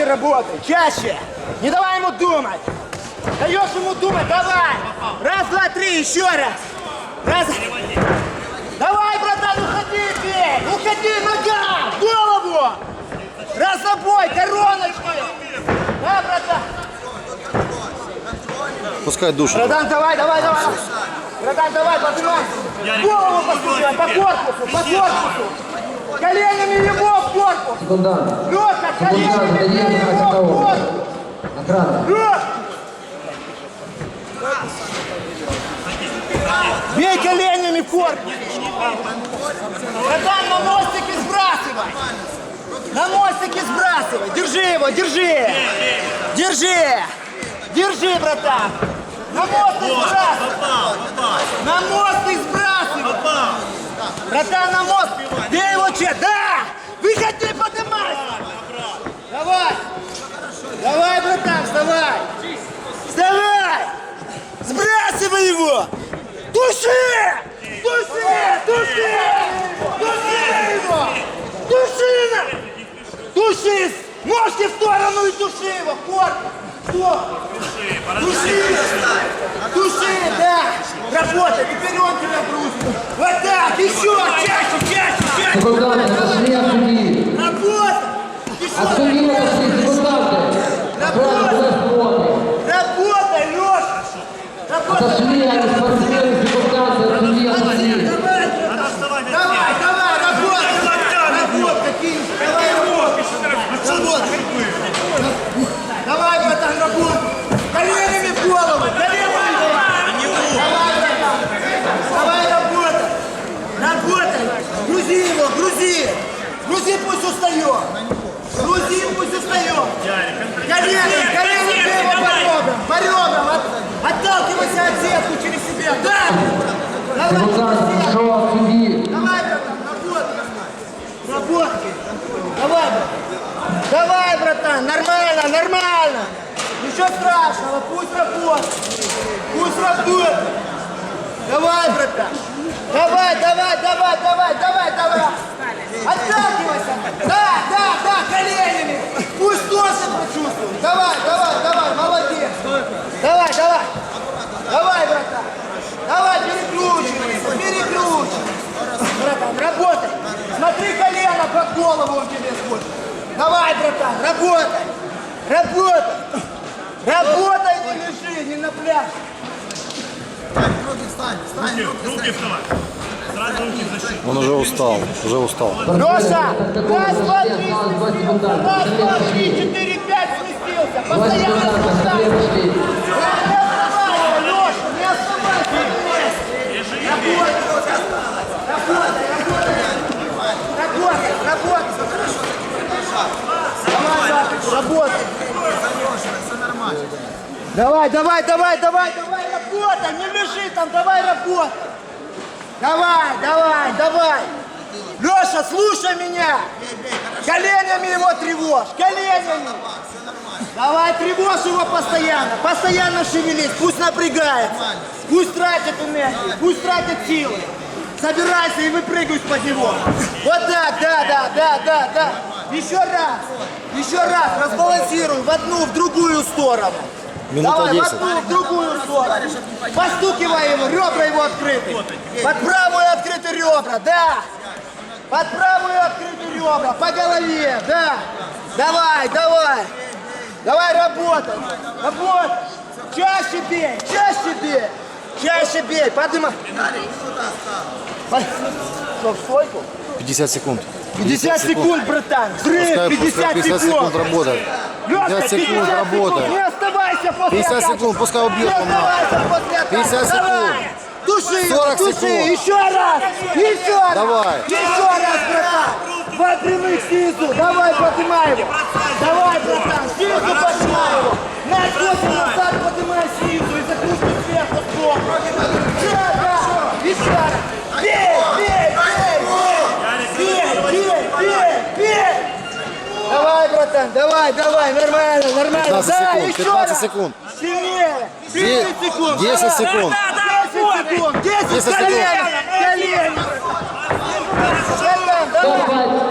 чаще работай, чаще. Не давай ему думать. Даешь ему думать, давай. Раз, два, три, еще раз. Раз. Давай, братан, уходи, бей. Уходи, нога, голову. Разобой, короночки. Да, братан. Пускай душит. Братан, давай, давай, давай. Братан, давай, поднимай. Голову постукивай, по корпусу, по корпусу. Коленями его в корпус. Секундант. Леха, Секундант, в КТО. корпус. Охрана. Лех! Бей коленями корпус. Братан, на мостике сбрасывай. На мостике сбрасывай. Держи его, держи. Держи. Держи, братан. На мостик сбрасывай. На мостик сбрасывай. Братан, на мост. Бей его, че? Да! Выходи, поднимайся. Давай. Давай, братан, вставай. Вставай. Сбрасывай его. Туши! Туши! Туши! Туши его! Туши! Туши! Ножки в сторону и туши его! Корпус! Что? Туши! Туши, да! Работай! Теперь он тебя бросит! Вот так! Еще! Чаще! Чаще! Чаще! Секундант, отошли от судьи. Работай! От Еще! судьи отошли, секунданты. Охрана, куда смотрит? Работай, Леша! Работай! Отошли, спортсмены, секунданты, от судьи отошли. Давай! Давай, работай! Работай! Давай! Работай! Давай, братан, работай! Коленями в голову! Коленями! Давай, братан! Давай, работай! Работай! Грузи его, грузи! Грузи, пусть устает! Грузи, пусть устает! Коленями, коленями ты его по ребрам! По ребрам! От- Отталкивайся от сетку через себя! Да! Давай, Секундант, через сетку. ушел от судьи. Давай, братан, работай. Работай. Давай, братан. Давай, братан, нормально, нормально. Ничего страшного, пусть работает. Пусть работает. Давай, братан. Давай, давай, давай, давай, давай, давай. Отталкивайся. Да, да, да, коленями. Пусть тоже почувствует. Давай, давай, давай, молодец. Давай. Давай, братан. Давай, перекручивайся, перекручивайся. Братан, работай. Смотри колено под голову он тебе сходит. Давай, братан, работай. Работай. Работай, не лежи, не на пляж. Руки, руки вставай. Сразу руки защиту. Он уже устал. Уже устал. Леша, раз, два, три, сместился. Раз, два, три, четыре, пять, сместился. Постоянно секунданта, спускайся. отошли, отошли. Не оставайся, Леша, не оставайся на месте. Работай, работай, работай. Работай, работай. Работай. Давай, давай, давай, давай, давай, работай, не лежи там, давай работай. Давай, давай, давай. Леша, слушай меня. Коленями его тревожь, коленями. Давай, тревожь его постоянно, постоянно шевелись, пусть напрягается, пусть тратит энергию, пусть тратит силы. Собирайся и выпрыгивай под него. Вот так, да, да, да, да, да. Еще раз, еще раз, разбалансируй в одну, в другую сторону. Минута Давай, 10. в одну, в другую сторону. Постукивай его, ребра его открыты. Под правую открыты ребра, да. Под правую открыты ребра, по голове, да. Давай, давай. Давай, работай. Работай. Чаще бей, чаще бей. Чаще бей, поднимай. В стойку? 50 секунд. 50 секунд, братан. Взрыв, Пускай, 50, пускай 50 секунд работает. Лёшка, 50 секунд работает. Не оставайся после 50 атаки. секунд, пускай убьет после атаки. 50 секунд. Туши, 40 туши. секунд. Еще раз. Еще раз. Давай. Еще раз, братан. Два прямых снизу. Давай, поднимай его. Давай, братан. Снизу поднимай его. На отсосе назад Давай, братан, давай, давай, нормально, нормально. 15 да, секунд, еще 15 раз. секунд. Сильнее. 10 секунд. 10 секунд. 10 секунд. 10 10 секунд. колен. Колен. Братан, давай. Давай,